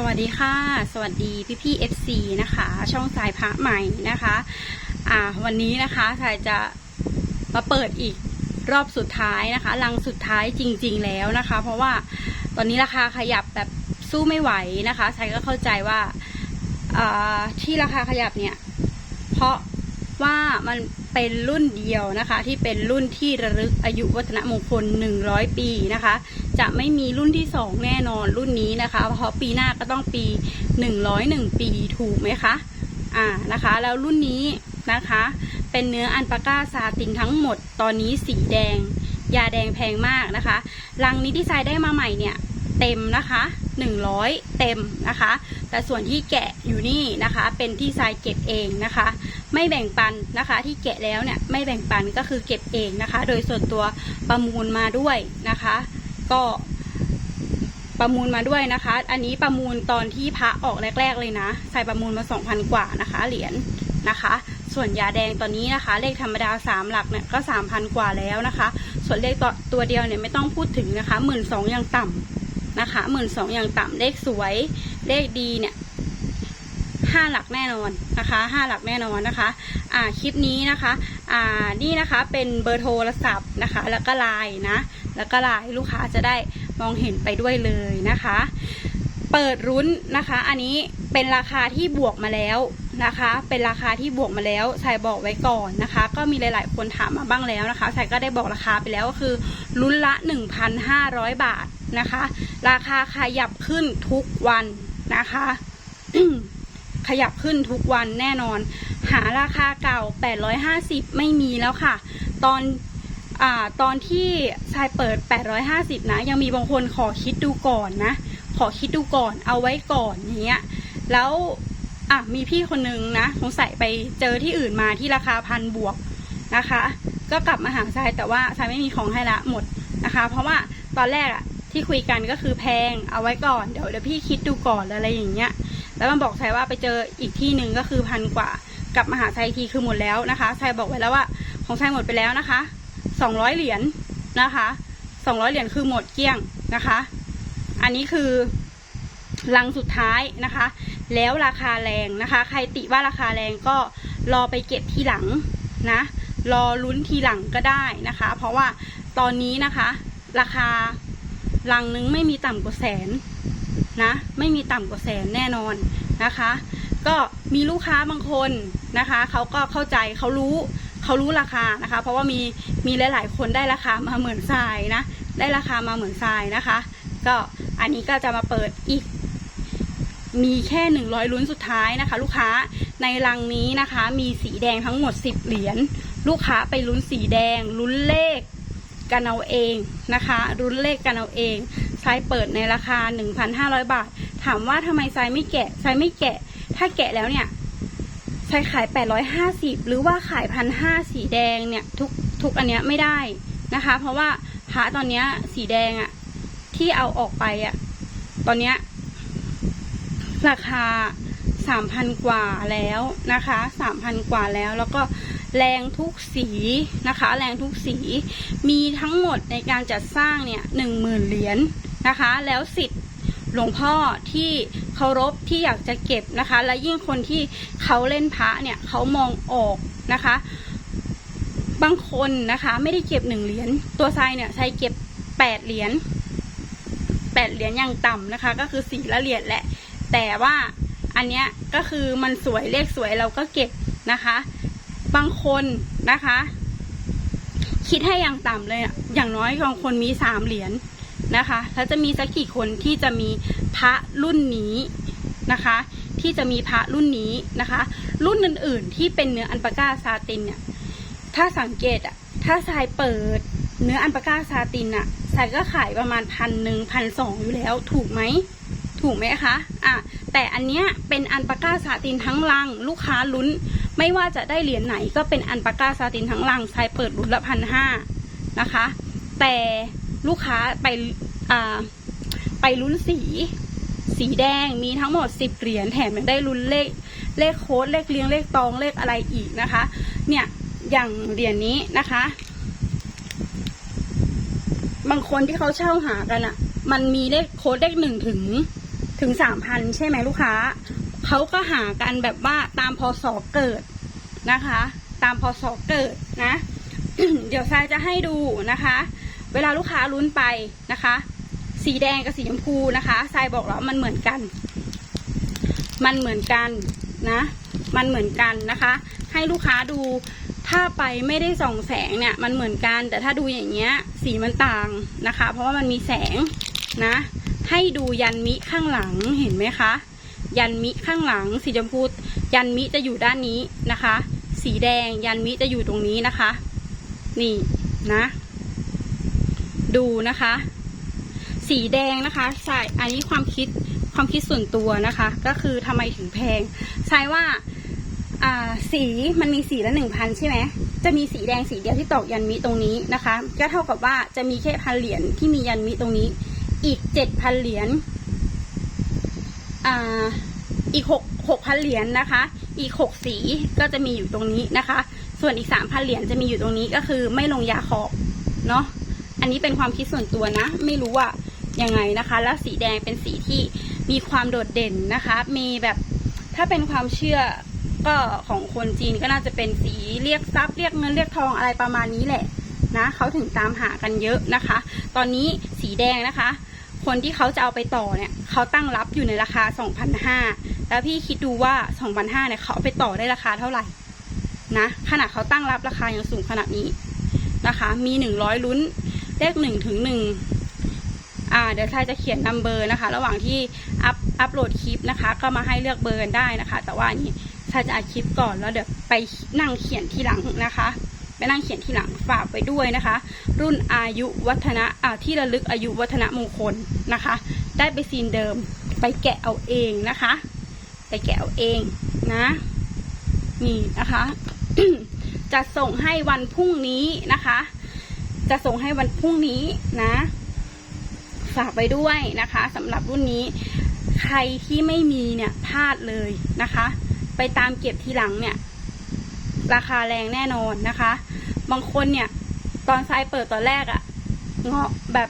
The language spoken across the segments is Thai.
สวัสดีค่ะ สวัสดีพี่พี่เอฟซีนะคะ ช่องสายพระใหม่นะคะ อ่า วันนี้นะคะสายจะมาเปิดอีกรอบสุดท้ายนะคะรังสุดท้ายจริง ๆ แล้วนะคะ เพราะว่าตอนนี้ราคาขยับแบบสู้ไม่ไหวนะคะสายก็เข้าใจว่าอ่าที่ราคาขยับเนี่ย เพราะว่ามันเป็นรุ่นเดียวนะคะ ที่เป็นรุ่นที่ระลึกอายุวัฒนมงคล 100 ปีนะคะ จะไม่มีรุ่นที่ 2 แน่นอนรุ่นนี้นะคะ เพราะปีหน้าก็ต้องปี 101 ปีถูกไหมคะอ่านะคะ แล้วรุ่นนี้นะคะ เป็นเนื้ออันปาก้าซาตินทั้งหมดตอนนี้สีแดง ยาแดงแพงมากนะคะรังนี้ที่ทรายได้มาใหม่เนี่ยเต็มนะคะ 100 เต็มนะคะ แต่ส่วนที่แกะอยู่นี่นะคะ เป็นที่ทรายเก็บเองนะคะ ไม่แบ่งปันนะคะ ที่แกะแล้วเนี่ยไม่แบ่งปันก็คือเก็บเองนะคะ โดยส่วนตัวประมูลมาด้วยนะคะ ก็ประมูลมาด้วยนะคะ อันนี้ประมูลตอนที่พระออกแรก ๆ เลยนะใส่ประมูลมา 2,000 กว่านะคะ เหรียญนะคะ ส่วนยาแดงตอนนี้นะคะ เลขธรรมดา 3 หลักเนี่ยก็ 3,000 กว่าแล้วนะคะ ส่วนเลขตัวตัวเดียวเนี่ยไม่ต้องพูดถึงนะคะหมื่นสองยังต่ำนะคะหมื่นสองยังต่ำเลขสวยเลขดีเนี่ย ห้าหลักแน่นอนนะคะห้าหลักแน่นอนนะคะอ่าคลิปนี้นะคะอ่านี่นะคะเป็นเบอร์โทรศัพท์นะคะ แล้วก็ไลน์นะแล้วก็ไลน์ลูกค้าจะได้มองเห็นไปด้วยเลยนะคะ เปิดรุ้นนะคะ อันนี้เป็นราคาที่บวกมาแล้วนะคะ เป็นราคาที่บวกมาแล้วใส่บอกไว้ก่อนนะคะ ก็มีหลาย ๆ คนถามมาบ้างแล้วนะคะใส่ก็ได้บอกราคาไปแล้วก็คือลุ้นละ 1,500 บาทนะคะ ราคาขยับขึ้นทุกวันนะคะ ขยับขึ้นทุกวันแน่นอน หาราคาเก่า 850 ไม่มีแล้วค่ะ ตอนอตอนที่ชายเปิด 850 นะ ยังมีบางคนขอคิดดูก่อนนะ ขอคิดดูก่อนเอาไว้ก่อนอย่างเงี้ยแล้วอะมีพี่คนนึงนะสงสัยไปเจอที่อื่นมาที่ราคาพันบวกนะคะ ก็กลับมาหาทรายแต่ว่าทรายไม่มีของให้ละหมดนะคะ เพราะว่าตอนแรกอะที่คุยกันก็คือแพงเอาไว้ก่อนเดี๋ยวเดี๋ยวพี่คิดดูก่อนอะไรอย่างเงี้ย แล้วมันบอกทรายว่าไปเจออีกที่หนึ่งก็คือพันกว่ากลับมาหาทรายทีคือหมดแล้วนะคะทรายบอกไว้แล้วว่าของทรายหมดไปแล้วนะคะสองร้อยเหรียญนะคะสองร้อยเหรียญคือหมดเกลี้ยงนะคะ อันนี้คือลังสุดท้ายนะคะ แล้วราคาแรงนะคะ ใครติว่าราคาแรงก็รอไปเก็บทีหลังนะ รอลุ้นทีหลังก็ได้นะคะ เพราะว่าตอนนี้นะคะ ราคาลังนึงไม่มีต่ำกว่าแสน นะไม่มีต่ำกว่าแสนแน่นอนนะคะ ก็มีลูกค้าบางคนนะคะเขาก็เข้าใจเขารู้เขารู้ราคานะคะ เพราะว่ามีมีหลาย ๆ คนได้ราคามาเหมือนทรายนะได้ราคามาเหมือนทรายนะคะ ก็อันนี้ก็จะมาเปิดอีก มีแค่หนึ่งร้อยลุ้นสุดท้ายนะคะ ลูกค้าในรังนี้นะคะ มีสีแดงทั้งหมดสิบเหรียญลูกค้าไปลุ้นสีแดงลุ้นเลขกันเอาเองนะคะลุ้นเลขกันเอาเอง ทรายเปิดในราคา 1,500 บาท ถามว่าทำไมทรายไม่แกะทรายไม่แกะ ถ้าแกะแล้วเนี่ยทรายขาย 850 หรือว่าขายพันห้าสีแดงเนี่ยทุกทุกอันเนี้ยไม่ได้นะคะ เพราะว่าพระตอนเนี้ยสีแดงอะที่เอาออกไปอะตอนเนี้ยราคาสามพันกว่าแล้วนะคะสามพันกว่าแล้วแล้วก็แรงทุกสีนะคะ แรงทุกสีมีทั้งหมดในการจัดสร้างเนี่ยหนึ่งหมื่นเหรียญ นะคะ แล้วสิทธิ์หลวงพ่อที่เคารพที่อยากจะเก็บนะคะ และยิ่งคนที่เขาเล่นพระเนี่ยเขามองออกนะคะ บางคนนะคะไม่ได้เก็บหนึ่งเหรียญตัวทรายเนี่ยทรายเก็บแปดเหรียญแปดเหรียญอย่างต่ำนะคะ ก็คือสี่ละเหรียญแหละ แต่ว่าอันเนี้ยก็คือมันสวยเลขสวยเราก็เก็บนะคะ บางคนนะคะ คิดให้อย่างต่ำเลยอย่างน้อยบางคนมีสามเหรียญ นะคะ แล้วจะมีสักกี่คนที่จะมีพระรุ่นนี้นะคะ ที่จะมีพระรุ่นนี้นะคะ รุ่นอื่นๆ ที่เป็นเนื้ออันปาก้าซาตินเนี่ย ถ้าสังเกตอะถ้าทรายเปิดเนื้ออันปาก้าซาตินอะทรายก็ขายประมาณพันหนึ่งพันสองอยู่แล้วถูกไหมถูกไหมคะ อะ แต่อันเนี้ยเป็นอันปาก้าซาตินทั้งลัง ลูกค้าลุ้น ไม่ว่าจะได้เหรียญไหนก็เป็นอันปาก้าซาตินทั้งลังทรายเปิดลุ้นละพันห้านะคะ แต่ ลูกค้าไปอ่าไปลุ้นสี สีแดงมีทั้งหมดสิบเหรียญแถมยังได้ลุ้นเลขเลขโค้ดเลขเลี้ยงเลขตองเลขอะไรอีกนะคะ เนี่ยอย่างเหรียญนี้นะคะ บางคนที่เขาเช่าหากันอะ่ะ มันมีเลขโค้ดเลขหนึ่งถึงถึงสามพันใช่ไหมลูกค้าเขาก็หากันแบบว่าตามพศเกิดนะคะ ตามพศเกิดนะ เดี๋ยวทรายจะให้ดูนะคะ เวลาลูกค้าลุ้นไปนะคะ สีแดงกับสีชมพูนะคะทรายบอกแล้วมันเหมือนกัน มันเหมือนกันนะ มันเหมือนกันนะคะ ให้ลูกค้าดูถ้าไปไม่ได้ส่องแสงเนี่ย มันเหมือนกัน แต่ถ้าดูอย่างเงี้ย สีมันต่างนะคะ เพราะว่ามันมีแสงนะ ให้ดูยันมิข้างหลังเห็นไหมคะ ยันมิข้างหลัง สีชมพูยันมิจะอยู่ด้านนี้นะคะ สีแดงยันมิจะอยู่ตรงนี้นะคะ นี่นะ ดูนะคะ สีแดงนะคะใส่อันนี้ความคิดความคิดส่วนตัวนะคะ ก็คือทำไมถึงแพงใช่ว่าสีมันมีสีละหนึ่งพันใช่ไหมจะมีสีแดงสีเดียวที่ตอกยันมิตรงนี้นะคะ ก็เท่ากับว่าจะมีแค่พันเหรียญที่มียันมิตรงนี้ อีกเจ็ดพันเหรียญอีกหกหกพันเหรียญนะคะ อีกหกสีก็จะมีอยู่ตรงนี้นะคะ ส่วนอีกสามพันเหรียญจะมีอยู่ตรงนี้ก็คือไม่ลงยาขอบเนาะ อันนี้เป็นความคิดส่วนตัวนะ ไม่รู้ว่ายังไงนะคะ แล้วสีแดงเป็นสีที่มีความโดดเด่นนะคะ มีแบบถ้าเป็นความเชื่อก็ของคนจีนก็น่าจะเป็นสีเรียกทรัพย์เรียกเงินเรียกทองอะไรประมาณนี้แหละนะเขาถึงตามหากันเยอะนะคะ ตอนนี้สีแดงนะคะ คนที่เขาจะเอาไปต่อเนี่ยเขาตั้งรับอยู่ในราคา 2,500 แล้วพี่คิดดูว่า 2,500เนี่ยเขาไปต่อได้ราคาเท่าไหร่นะขนาดเขาตั้งรับราคายังสูงขนาดนี้นะคะ มี 100 ลุ้น เลข1ถึง1อ่าเดี๋ยวชายจะเขียนนัมเบอร์นะคะ ระหว่างที่อัพอัพโหลดคลิปนะคะ ก็มาให้เลือกเบอร์กันได้นะคะ แต่ว่านี่ชายจะอัดคลิปก่อนแล้วเดี๋ยวไปนั่งเขียนทีหลังนะคะไปนั่งเขียนทีหลังฝากไปด้วยนะคะ รุ่นอายุวัฒนะอ่าที่ระลึกอายุวัฒนะมงคลนะคะ ได้ไปซีนเดิมไปแกะเอาเองนะคะ ไปแกะเอาเองนะนี่นะคะจะส่งให้วันพรุ่งนี้นะคะ จะส่งให้วันพรุ่งนี้นะ ฝากไปด้วยนะคะสำหรับรุ่นนี้ ใครที่ไม่มีเนี่ยพลาดเลยนะคะ ไปตามเก็บทีหลังเนี่ย ราคาแรงแน่นอนนะคะ บางคนเนี่ย ตอนทรายเปิดตอนแรกอะเงาะแบบ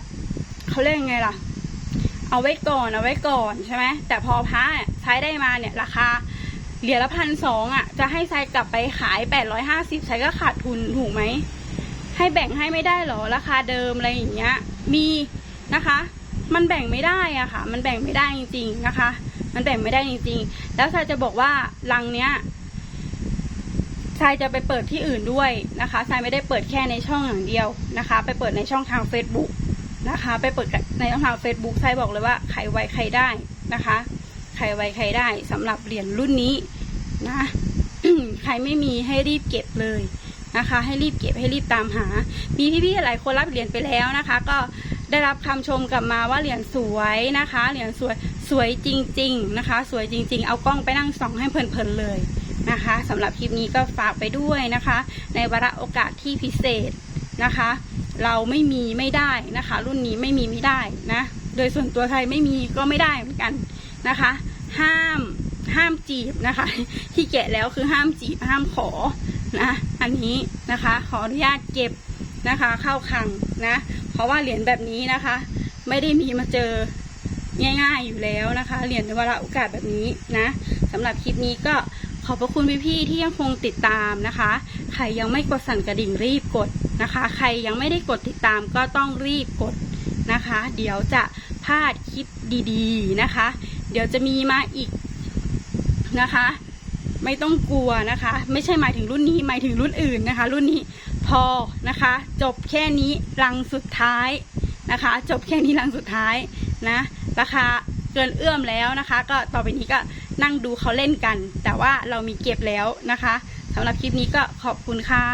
เขาเรียกยังไงล่ะ เอาไว้ก่อนเอาไว้ก่อนใช่ไหมแต่พอพระใช้ได้มาเนี่ย ราคาเหรียญละพันสองอะจะให้ทรายกลับไปขายแปดร้อยห้าสิบใช้ก็ขาดทุนถูกไหม ให้แบ่งให้ไม่ได้หรอราคาเดิมอะไรอย่างเงี้ย มีนะคะ มันแบ่งไม่ได้อะค่ะ มันแบ่งไม่ได้จริง ๆนะคะ มันแบ่งไม่ได้จริง ๆ แล้วทรายจะบอกว่ารังเนี้ยทรายจะไปเปิดที่อื่นด้วยนะคะทรายไม่ได้เปิดแค่ในช่องอย่างเดียวนะคะ ไปเปิดในช่องทาง Facebook นะคะ ไปเปิดในช่องทาง Facebook ทรายบอกเลยว่าใครไวใครได้นะคะ ใครไวใครได้สำหรับเหรียญรุ่นนี้นะใครไม่มีให้รีบเก็บเลย นะคะ ให้รีบเก็บให้รีบตามหา มีพี่ๆหลายคนรับเหรียญไปแล้วนะคะ ก็ได้รับคำชมกลับมาว่าเหรียญสวยนะคะ เหรียญสวยสวยจริง ๆนะคะ สวยจริง ๆ เอากล้องไปนั่งส่องให้เพลินๆเลยนะคะสำหรับคลิปนี้ก็ฝากไปด้วยนะคะ ในวาระโอกาสที่พิเศษนะคะ เราไม่มีไม่ได้นะคะ รุ่นนี้ไม่มีไม่ได้นะ โดยส่วนตัวไทยไม่มีก็ไม่ได้เหมือนกันนะคะ ห้ามห้ามจีบนะคะ ที่แกะแล้วคือห้ามจีบห้ามขอ นะ อันนี้นะคะ ขออนุญาตเก็บนะคะ เข้าคังนะ เพราะว่าเหรียญแบบนี้นะคะ ไม่ได้มีมาเจอง่ายๆอยู่แล้วนะคะ เหรียญในวาระโอกาสแบบนี้นะสำหรับคลิปนี้ก็ขอบพระคุณพี่ๆที่ยังคงติดตามนะคะ ใครยังไม่กดสั่นกระดิ่งรีบกดนะคะ ใครยังไม่ได้กดติดตามก็ต้องรีบกดนะคะ เดี๋ยวจะพลาดคลิปดีๆนะคะ เดี๋ยวจะมีมาอีกนะคะ ไม่ต้องกลัวนะคะ ไม่ใช่หมายถึงรุ่นนี้หมายถึงรุ่นอื่นนะคะ รุ่นนี้พอนะคะ จบแค่นี้รังสุดท้ายนะคะ จบแค่นี้รังสุดท้ายนะราคาเกินเอื้อมแล้วนะคะ ก็ต่อไปนี้ก็นั่งดูเขาเล่นกัน แต่ว่าเรามีเก็บแล้วนะคะสำหรับคลิปนี้ก็ขอบคุณค่ะ